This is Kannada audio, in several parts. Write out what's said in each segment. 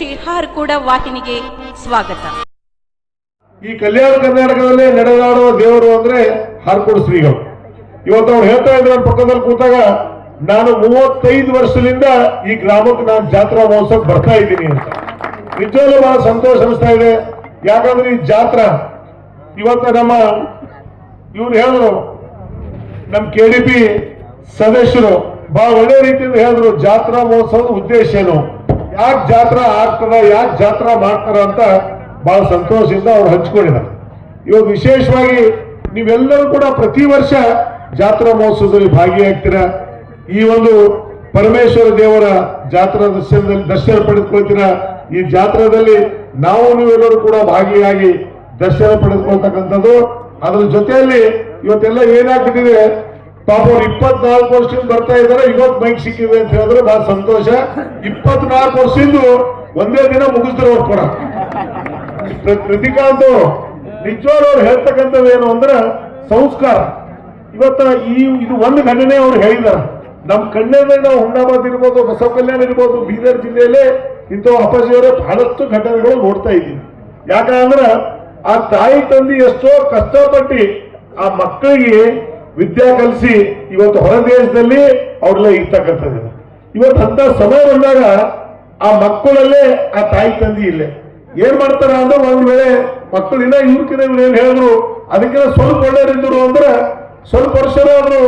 ಶ್ರೀ ಕೂಡ ವಾಹಿನಿಗೆ ಸ್ವಾಗತ. ಈ ಕಲ್ಯಾಣ ಕರ್ನಾಟಕದಲ್ಲಿ ನಡೆದಾಡುವ ದೇವರು ಅಂದ್ರೆ ಹಾರ್ಕೋಡ್ ಶ್ರೀಗಳು. ಇವತ್ತು ಅವ್ರು ಹೇಳ್ತಾ ಇದ್ರು ಪಕ್ಕದಲ್ಲಿ ಕೂತಾಗ, ನಾನು ಮೂವತ್ತೈದು ವರ್ಷದಿಂದ ಈ ಗ್ರಾಮಕ್ಕೆ ನಾನು ಜಾತ್ರಾ ಮಹೋತ್ಸವ ಬರ್ತಾ ಇದ್ದೀನಿ ಅಂತ. ನಿಜವಾಗ್ಲೂ ಬಹಳ ಸಂತೋಷ ಅನಿಸ್ತಾ ಇದೆ. ಯಾಕಂದ್ರೆ ಈ ಜಾತ್ರಾ, ಇವತ್ತು ನಮ್ಮ, ಇವ್ರು ಹೇಳಿದ್ರು, ನಮ್ಮ ಕೆ ಡಿ ಪಿ ಸದಸ್ಯರು ಬಹಳ ಒಳ್ಳೆ ರೀತಿಯಿಂದ ಹೇಳಿದ್ರು ಜಾತ್ರಾ ಮಹೋತ್ಸವದ ಉದ್ದೇಶ ಏನು? ಯಾಕೆ ಜಾತ್ರಾ ಆಗ್ತದ ಯಾಕೆ ಜಾತ್ರಾ ಮಾಡ್ತಾರ ಅಂತ ಬಹಳ ಸಂತೋಷದಿಂದ ಅವ್ರು ಹಂಚ್ಕೊಂಡಿದ್ದಾರೆ. ಇವಾಗ ವಿಶೇಷವಾಗಿ ನೀವೆಲ್ಲರೂ ಕೂಡ ಪ್ರತಿ ವರ್ಷ ಜಾತ್ರಾ ಮಹೋತ್ಸವದಲ್ಲಿ ಭಾಗಿಯಾಗ್ತೀರಾ? ಈ ಒಂದು ಪರಮೇಶ್ವರ ದೇವರ ಜಾತ್ರಾ ದರ್ಶನದಲ್ಲಿ, ದರ್ಶನ ಪಡೆದುಕೊಳ್ತೀರ? ಈ ಜಾತ್ರಾದಲ್ಲಿ ನಾವು ನೀವೆಲ್ಲರೂ ಕೂಡ ಭಾಗಿಯಾಗಿ ದರ್ಶನ ಪಡೆದುಕೊಳ್ತಕ್ಕಂಥದ್ದು. ಅದರ ಜೊತೆಯಲ್ಲಿ ಇವತ್ತೆಲ್ಲ ಏನಾಗ್ಬಿಟ್ಟಿದೆ? ಪಾಪ ಅವ್ರು ಇಪ್ಪತ್ನಾಲ್ಕು ವರ್ಷದಿಂದ ಬರ್ತಾ ಇದ್ದಾರೆ ಇವತ್ತು ಮೈಕ್ ಸಿಕ್ಕಿದೆ ಅಂತ ಹೇಳಿದ್ರೆ ಬಹಳ ಸಂತೋಷ. ಇಪ್ಪತ್ನಾಲ್ಕು ವರ್ಷದಿಂದ ಒಂದೇ ದಿನ ಮುಗಿಸಿದ್ರು ಅವ್ರು ಕೂಡ. ಕೃತಿಕಾಂತ್ ಪ್ರತಿಕಾಂತ್ ಅವರು ಹೇಳ್ತಕ್ಕಂಥದ್ದು ಏನು ಅಂದ್ರೆ ಸಂಸ್ಕಾರ. ಇವತ್ತ ಈ ಇದು ಒಂದು ಘಟನೆ ಅವ್ರು ಹೇಳಿದಾರೆ ನಮ್ಮ ಕಣ್ಣೇ ನಾವು ಹುಣ್ಣಾಬಾದ್ ಇರ್ಬೋದು ಬಸವ ಕಲ್ಯಾಣ ಇರ್ಬೋದು, ಬೀದರ್ ಜಿಲ್ಲೆಯಲ್ಲೇ ಇಂಥ ಅಪ್ಪಾಜಿಯವರೇ ಬಹಳಷ್ಟು ಘಟನೆಗಳು ನೋಡ್ತಾ ಇದ್ದೀವಿ ಯಾಕಂದ್ರೆ ಆ ತಾಯಿ ತಂದೆ ಎಷ್ಟೋ ಕಷ್ಟಪಟ್ಟು ಆ ಮಕ್ಕಳಿಗೆ ವಿದ್ಯಾ ಕಲಿಸಿ ಇವತ್ತು ಹೊರ ದೇಶದಲ್ಲಿ ಅವ್ರಲ್ಲೇ ಇರ್ತಕ್ಕಂಥದ್ದು. ಇವತ್ತು ಅಂತ ಸಮಯ ಬಂದಾಗ ಆ ಮಕ್ಕಳಲ್ಲೇ ಆ ತಾಯಿ ತಂದಿ ಇಲ್ಲೇ. ಏನ್ ಮಾಡ್ತಾರ ಅಂದ್ರೆ ಒಂದ್ ವೇಳೆ ಮಕ್ಕಳಿಂದ ಇವ್ರಕಿನ ಏನ್ ಹೇಳಿದ್ರು ಅದಕ್ಕಿಂತ ಸ್ವಲ್ಪ ಒಳ್ಳೆಯರಿದ್ರು ಅಂದ್ರೆ ಸ್ವಲ್ಪ ವರ್ಷರಾದ್ರು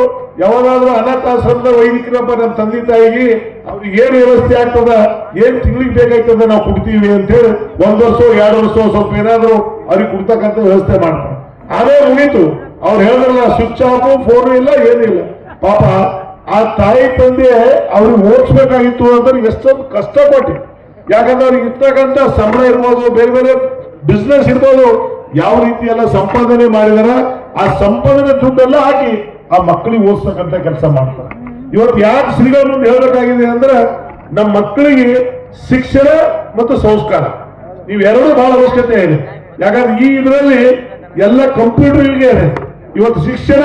ಯಾವಾಗಾದ್ರೂ ಅನಾಥಾಶ್ರಮದ ವೈದಿಕರಪ್ಪ ನಮ್ಮ ತಂದೆ ತಾಯಿಗೆ ಅವ್ರಿಗೆ ಏನು ವ್ಯವಸ್ಥೆ ಆಗ್ತದ, ಏನ್ ತಿಂಗಳಿಗೆ ಬೇಕಾಗ್ತದ ನಾವು ಕೊಡ್ತೀವಿ ಅಂತ ಹೇಳಿ ಒಂದ್ ವರ್ಷ, ಎರಡು ವರ್ಷ ಸ್ವಲ್ಪ ಏನಾದ್ರು ಅವ್ರಿಗೆ ಕೊಡ್ತಕ್ಕಂಥ ವ್ಯವಸ್ಥೆ ಮಾಡ್ತಾರೆ. ಅದೇ ಮುಗೀತು. ಅವ್ರು ಹೇಳಿದ್ರಲ್ಲ ಸ್ವಿಚ್ ಆಫ್ ಫೋನ್ ಇಲ್ಲ ಏನಿಲ್ಲ ಪಾಪ, ಆ ತಾಯಿ ತಂದೆ ಅವ್ರಿಗೆ ಓದಿಸ್ಬೇಕಾಗಿತ್ತು ಅಂದ್ರೆ ಎಷ್ಟೊಂದು ಕಷ್ಟಪಟ್ಟು. ಯಾಕಂದ್ರೆ ಅವ್ರಿಗೆ ಇರ್ತಕ್ಕಂಥ ಸಂಬಳ ಇರ್ಬೋದು, ಬೇರೆ ಬೇರೆ ಬಿಸ್ನೆಸ್ ಇರ್ಬೋದು, ಯಾವ ರೀತಿ ಎಲ್ಲ ಸಂಪಾದನೆ ಮಾಡಿದಾರ ಆ ಸಂಪಾದನೆ ದುಡ್ಡೆಲ್ಲ ಹಾಕಿ ಆ ಮಕ್ಕಳಿಗೆ ಓದಿಸ್ತಕ್ಕಂಥ ಕೆಲಸ ಮಾಡ್ತಾರೆ. ಇವತ್ತು ಯಾಕೆ ಶ್ರೀಗಳ ಹೇಳಬೇಕಾಗಿದೆ ಅಂದ್ರೆ ನಮ್ಮ ಮಕ್ಕಳಿಗೆ ಶಿಕ್ಷಣ ಮತ್ತು ಸಂಸ್ಕಾರ. ಇವೆರಡೂ ಬಹಳ ಅವಶ್ಯಕತೆ ಇದೆ. ಯಾಕಂದ್ರೆ ಈ ಇದರಲ್ಲಿ ಎಲ್ಲ ಕಂಪ್ಯೂಟರ್ ಇದೆ ಇವತ್ತು ಶಿಕ್ಷಣ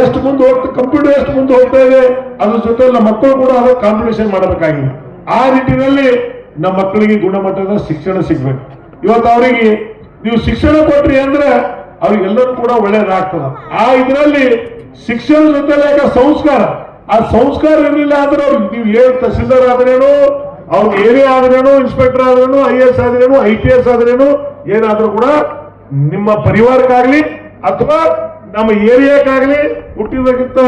ಎಷ್ಟು ಮುಂದೆ ಹೋಗ್ತಾ ಕಂಪ್ಯೂಟರ್ ಎಷ್ಟು ಮುಂದೆ ಹೋಗ್ತಾ ಇದೆ, ಅದ್ರ ಜೊತೆ ನಮ್ಮ ಮಕ್ಕಳು ಕೂಡ ಅದಕ್ಕೆ ಕಾಂಪಿಟೇಷನ್ ಮಾಡಬೇಕಾಗಿದೆ. ಆ ನಿಟ್ಟಿನಲ್ಲಿ ನಮ್ಮ ಮಕ್ಕಳಿಗೆ ಗುಣಮಟ್ಟದ ಶಿಕ್ಷಣ ಸಿಗ್ಬೇಕು. ಇವತ್ತು ಅವರಿಗೆ ನೀವು ಶಿಕ್ಷಣ ಕೊಟ್ರಿ ಅಂದ್ರೆ ಅವ್ರಿಗೆಲ್ಲರೂ ಕೂಡ ಒಳ್ಳೇದಾಗ್ತದ. ಆ ಇದರಲ್ಲಿ ಶಿಕ್ಷಣ ಜೊತೆ ಸಂಸ್ಕಾರ. ಆ ಸಂಸ್ಕಾರ ಇರಲಿಲ್ಲ ಅಂದ್ರೆ ಅವ್ರಿಗೆ ನೀವು ಏನ್ ತಹಸೀಲ್ದಾರ್ ಆದ್ರೇನು, ಅವ್ರ ಏನೇ ಆದ್ರೇನು ಇನ್ಸ್ಪೆಕ್ಟರ್ ಆದ್ರೇನು ಐ ಎಸ್ ಆದ್ರೇನು ಐ ಟಿ ಎಸ್ ಆದ್ರೇನು, ಏನಾದ್ರೂ ಕೂಡ ನಿಮ್ಮ ಪರಿವಾರಕ್ಕಾಗ್ಲಿ ಅಥವಾ ನಮ್ಮ ಏರಿಯಾಕ್ಕಾಗಲಿ ಹುಟ್ಟಿದಕ್ಕಿಂತ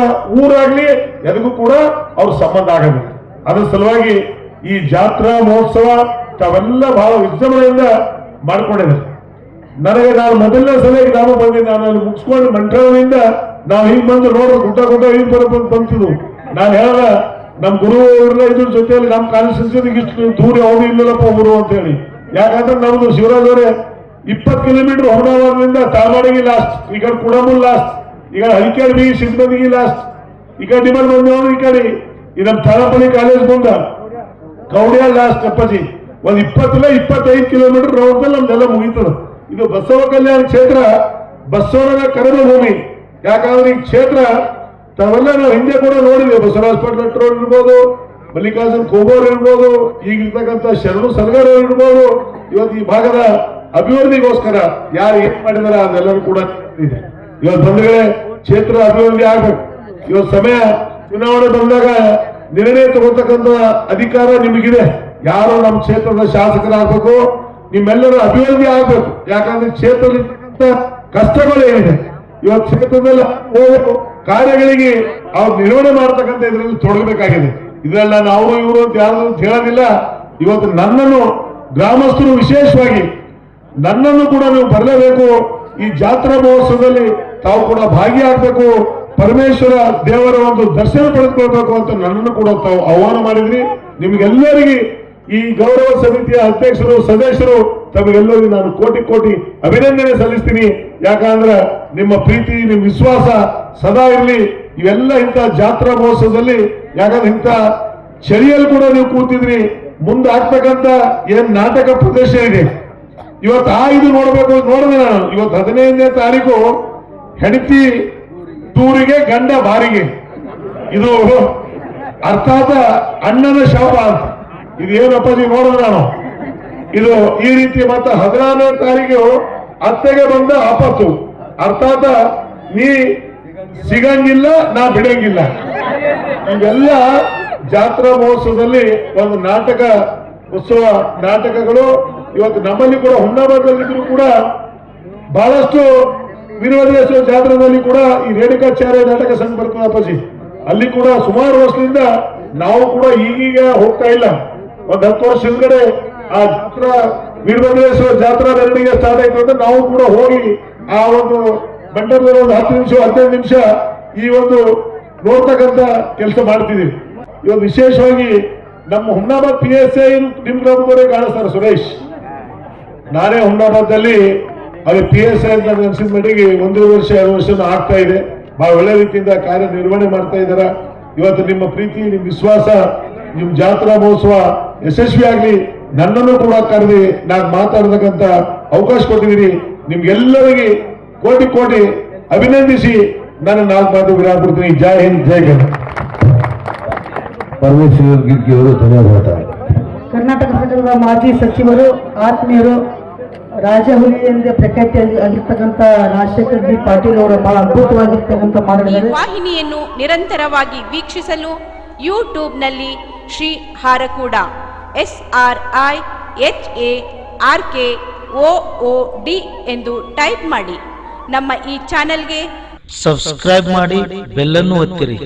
ಊರಾಗ್ಲಿ, ಎದಕ್ಕೂ ಕೂಡ ಅವ್ರ ಸಂಬಂಧ ಆಗಬೇಕು ಅದರ ಸಲುವಾಗಿ ಈ ಜಾತ್ರಾ ಮಹೋತ್ಸವ ತಾವೆಲ್ಲ ಬಹಳ ವಿಜೃಂಭಣೆಯಿಂದ ಮಾಡ್ಕೊಂಡಿದ್ದಾರೆ. ನನಗೆ ನಾನು ಮೊದಲನೇ ಸಲ ಈ ಗ್ರಾಮ ಬಂದಿದ್ದೆ ನಾನು ಅಲ್ಲಿ ಮುಗಿಸ್ಕೊಂಡು ಮಂತ್ರಾಲಯದಿಂದ ನಾವು ಹಿಂಗ್ ಬಂದು ನೋಡ್ರಿ ಗುಡ್ಡ ಗುಡ್ಡ ಹಿಂಗ್ ಬರಬೇಕು ಬಂತಿದ್ವು. ನಾನು ಹೇಳ ನಮ್ಮ ಗುರು ಅವ್ರೆಲ್ಲ ಇದ್ರ ಜೊತೆಯಲ್ಲಿ ನಮ್ಮ ಕಾನ್ಸ್ಟಿಟ್ಯೂನ್ಸಿಗೆ ಇಷ್ಟು ದೂರ ಯಾವುದು ಇಲ್ಲಲ್ಲಪ್ಪ ಗುರು ಅಂತ ಹೇಳಿ. ಯಾಕಂದ್ರೆ ನಮ್ದು ಶಿವರಾಜ್ ಅವರೇ ಇಪ್ಪತ್ತು ಕಿಲೋಮೀಟರ್ ಹೊರಡೋದ್ರಿಂದ ತಾಳ್ವಾಡಿಗೆ ಲಾಸ್ಟ್ ಈ ಕಡೆ ಕುಡಮೂಲ್ ಲಾಸ್ಟ್ ಈಗ ಹರಿಕೇರಿ ಬಿ ಲಾಸ್ಟ್ ಈ ಕಡೆ ಡಿಮಲ್ ಬಂದವರು ಈ ಕಡೆ. ಈ ನಮ್ಮ ತಾಳಪಳ್ಳಿ ಕಾಲೇಜ್ ಬಂದ ಕೌಡಿಯ ಲಾಸ್ಟ್ ಅಪ್ಪಾಜಿ. ಒಂದ್ ಇಪ್ಪತ್ತಿಲ್ಲ ಇಪ್ಪತ್ತೈದು ಕಿಲೋಮೀಟರ್ ರೌಂಡ್ದಲ್ಲಿ ನಮ್ದೆಲ್ಲ ಮುಗೀತದ. ಇದು ಬಸವ ಕಲ್ಯಾಣ ಕ್ಷೇತ್ರ ಬಸವನ ಕರ್ಮ ಭೂಮಿ. ಯಾಕಂದ್ರೆ ಈ ಕ್ಷೇತ್ರ, ತಾವೆಲ್ಲ ನಾವು ಹಿಂದೆ ಕೂಡ ನೋಡಿದ್ವಿ. ಬಸವರಾಜ್ ಪಟ್ಲ ಇರ್ಬೋದು, ಮಲ್ಲಿಕಾರ್ಜುನ್ ಕೋಬೋರ್ ಇರ್ಬೋದು, ಈಗಿರ್ತಕ್ಕಂಥ ಶರಣು ಸಲಗರ್ ಇರ್ಬೋದು. ಇವತ್ತು ಈ ಭಾಗದ ಅಭಿವೃದ್ಧಿಗೋಸ್ಕರ ಯಾರು ಏನ್ ಮಾಡಿದಾರ ಅದೆಲ್ಲರೂ ಕೂಡ ಇದೆ. ಇವತ್ತು ಬಂಧುಗಳೇ ಕ್ಷೇತ್ರ ಅಭಿವೃದ್ಧಿ ಆಗ್ಬೇಕು. ಇವತ್ತು ಸಮಯ ಚುನಾವಣೆ ಬಂದಾಗ ನಿರ್ಣಯ ತಗೋತಕ್ಕಂತ ಅಧಿಕಾರ ನಿಮಗಿದೆ. ಯಾರು ನಮ್ಮ ಕ್ಷೇತ್ರದ ಶಾಸಕರಾಗಬೇಕು, ನಿಮ್ಮೆಲ್ಲರೂ ಅಭಿವೃದ್ಧಿ ಆಗ್ಬೇಕು. ಯಾಕಂದ್ರೆ ಕ್ಷೇತ್ರದಲ್ಲಿ ಕಷ್ಟಗಳು ಏನಿದೆ. ಇವತ್ತು ಕ್ಷೇತ್ರದಲ್ಲಿ ಕಾರ್ಯಗಳಿಗೆ ಅವ್ರು ನಿರ್ವಹಣೆ ಮಾಡ್ತಕ್ಕಂಥ ಇದರಲ್ಲಿ ತೊಡಗಬೇಕಾಗಿದೆ. ಇದೆಲ್ಲ ನಾವು ಇವರು ಅಂತ ಯಾರು ಹೇಳೋದಿಲ್ಲ. ಇವತ್ತು ನನ್ನನ್ನು ಗ್ರಾಮಸ್ಥರು ವಿಶೇಷವಾಗಿ ನನ್ನನ್ನು ಕೂಡ ನೀವು ಬರಲೇಬೇಕು. ಈ ಜಾತ್ರಾ ಮಹೋತ್ಸವದಲ್ಲಿ ತಾವು ಕೂಡ ಭಾಗಿಯಾಗಬೇಕು. ಪರಮೇಶ್ವರ ದೇವರ ಒಂದು ದರ್ಶನ ಪಡೆದುಕೊಳ್ಬೇಕು ಅಂತ ನನ್ನನ್ನು ಕೂಡ ತಾವು ಆಹ್ವಾನ ಮಾಡಿದ್ರಿ. ನಿಮಗೆಲ್ಲರಿಗೆ ಈ ಗೌರವ ಸಮಿತಿಯ ಅಧ್ಯಕ್ಷರು, ಸದಸ್ಯರು, ತಮಗೆಲ್ಲರಿಗೂ ನಾನು ಕೋಟಿ ಕೋಟಿ ಅಭಿನಂದನೆ ಸಲ್ಲಿಸ್ತೀನಿ. ಯಾಕಂದ್ರೆ ನಿಮ್ಮ ಪ್ರೀತಿ, ನಿಮ್ಮ ವಿಶ್ವಾಸ ಸದಾ ಇರಲಿ. ಇವೆಲ್ಲ ಇಂಥ ಜಾತ್ರಾ ಮಹೋತ್ಸವದಲ್ಲಿ, ಯಾಕಂದ್ರೆ ಇಂಥ ಚಳಿಯಲ್ಲಿ ಕೂಡ ನೀವು ಕೂತಿದ್ರಿ. ಮುಂದಾಗ್ತಕ್ಕಂಥ ಏನ್ ನಾಟಕ ಪ್ರದೇಶ ಇದೆ. ಇವತ್ತು ಆ ಇದು ನೋಡಬೇಕು ನೋಡಿದೆ ನಾನು. ಇವತ್ತು ಹದಿನೈದನೇ ತಾರೀಕು ಹೆಂಡತಿ ತೂರಿಗೆ, ಗಂಡ ಬಾರಿಗೆ. ಇದು ಅರ್ಥಾತ ಅಣ್ಣನ ಶಾಪ ಅಂತ. ಇದು ನೀವು ನೋಡಿದ್ರೆ ನಾನು? ಇದು ಈ ರೀತಿ ಮತ್ತೆ ಹದಿನಾರನೇ ತಾರೀಕು ಅತ್ತೆಗೆ ಬಂದ ಆಪತ್ತು. ಅರ್ಥಾತ ನೀ ಸಿಗಂಗಿಲ್ಲ, ನಾ ಬಿಡಂಗಿಲ್ಲ. ಇವೆಲ್ಲ ಜಾತ್ರಾ ಮಹೋತ್ಸವದಲ್ಲಿ ಒಂದು ನಾಟಕ, ಉತ್ಸವ ನಾಟಕಗಳು ಇವತ್ತು ನಮ್ಮಲ್ಲಿ ಕೂಡ ಹುನ್ನಾಬಾರದಲ್ಲಿದ್ರು ಕೂಡ ಬಹಳಷ್ಟು ವೀರಭದ್ರೇಶ್ವರ ಜಾತ್ರೆಯಲ್ಲಿ ಕೂಡ ಈ ರೇಣುಕಾಚಾರ್ಯ ನಾಟಕ ಸಂಘ ಬರ್ತದೆ ಅಪ್ಪಾಜಿ. ಅಲ್ಲಿ ಕೂಡ ಸುಮಾರು ವರ್ಷದಿಂದ ನಾವು ಕೂಡ ಈಗೀಗ ಹೋಗ್ತಾ ಇಲ್ಲ. ಒಂದ್ ಹತ್ತು ವರ್ಷ ಹಿಂದ್ಗಡೆ ಆ ಜಾತ್ರಾ, ವೀರಭದ್ರೇಶ್ವರ ಜಾತ್ರಾ ಮೆರವಣಿಗೆ ಸ್ಟಾರ್ಟ್ ಆಯ್ತು ಅಂದ್ರೆ ನಾವು ಕೂಡ ಹೋಗಿ ಆ ಒಂದು ಮಂಟಪದಲ್ಲಿ ಒಂದು ಹತ್ತು ನಿಮಿಷ, ಹದಿನೈದು ನಿಮಿಷ ಈ ಒಂದು ನೋಡ್ತಕ್ಕಂತ ಕೆಲಸ ಮಾಡ್ತಿದ್ದೀವಿ. ಇವತ್ತು ವಿಶೇಷವಾಗಿ ನಮ್ಮ ಹುಣ್ಣಾಬಾದ್ ಪಿ ಎಸ್ ಐ ನಿಮ್ ಕಾಣಿಸ್ತಾರೆ, ಸುರೇಶ್. ನಾನೇ ಹುಮ್ನಾಬಾದಲ್ಲಿ ಅದು ಪಿ ಎಸ್ ಐ ಅಂತ ಅನ್ಸಿದ ಮಟ್ಟಿಗೆ ಒಂದು ವರ್ಷ ಎರಡು ವರ್ಷ ಆಗ್ತಾ ಇದೆ. ಬಹಳ ಒಳ್ಳೆ ರೀತಿಯಿಂದ ಕಾರ್ಯನಿರ್ವಹಣೆ ಮಾಡ್ತಾ ಇದ್ದಾರೆ ಇವತ್ತು ನಿಮ್ಮ ಪ್ರೀತಿ ನಿಮ್ಮ ವಿಶ್ವಾಸ ನಿಮ್ಮ ಜಾತ್ರಾ ಮಹೋತ್ಸವ ಯಶಸ್ವಿ ಆಗ್ಲಿ. ನನ್ನನ್ನು ಕೂಡ ಕರೆದಿ ನಾನು ಮಾತಾಡತಕ್ಕಂಥ ಅವಕಾಶ ಕೊಟ್ಟಿದ್ದೀನಿ ನಿಮ್ಗೆಲ್ಲರಿಗೆ ಕೋಟಿ ಕೋಟಿ ಅಭಿನಂದಿಸಿ ನಾನು ನಾಲ್ಕು ಮಾತು ವಿರಾಮ ಕೊಡ್ತೀನಿ ಜೈ ಹಿಂದ್ ಜೈ ಕನ್ನಡ ಪರಮೇಶ್ವರ್ ಗಿರ್ಗಿ ಅವರು ಧನ್ಯವಾದ. ಕರ್ನಾಟಕ ಸರ್ಕಾರದ ಮಾಜಿ ಸಚಿವರು ಆತ್ಮೀಯರು ರಾಜಹುಲಿ ಎಂದೇ ಪ್ರಖ್ಯಾತಿ ಆಗಿರ್ತಕ್ಕಂಥ ರಾಜಶೇಖರ್ ಬಿ ಪಾಟೀಲ್ ಅವರು ಬಹಳ ಅದ್ಭುತವಾಗಿರ್ತಕ್ಕಂಥ ಈ ಮಾತುಗಳಿದ್ದಾರೆ ವಾಹಿನಿಯನ್ನು ನಿರಂತರವಾಗಿ ವೀಕ್ಷಿಸಲು ಯೂಟ್ಯೂಬ್ನಲ್ಲಿ Shri Harakuda S R I H A R K O O D ಎಂದು ಟೈಪ್ ಮಾಡಿ. ನಮ್ಮ ಈ ಚಾನೆಲ್ಗೆ ಸಬ್ಸ್ಕ್ರೈಬ್ ಮಾಡಿ ಬೆಲ್ಲನ್ನು ಒತ್ತಿರಿ.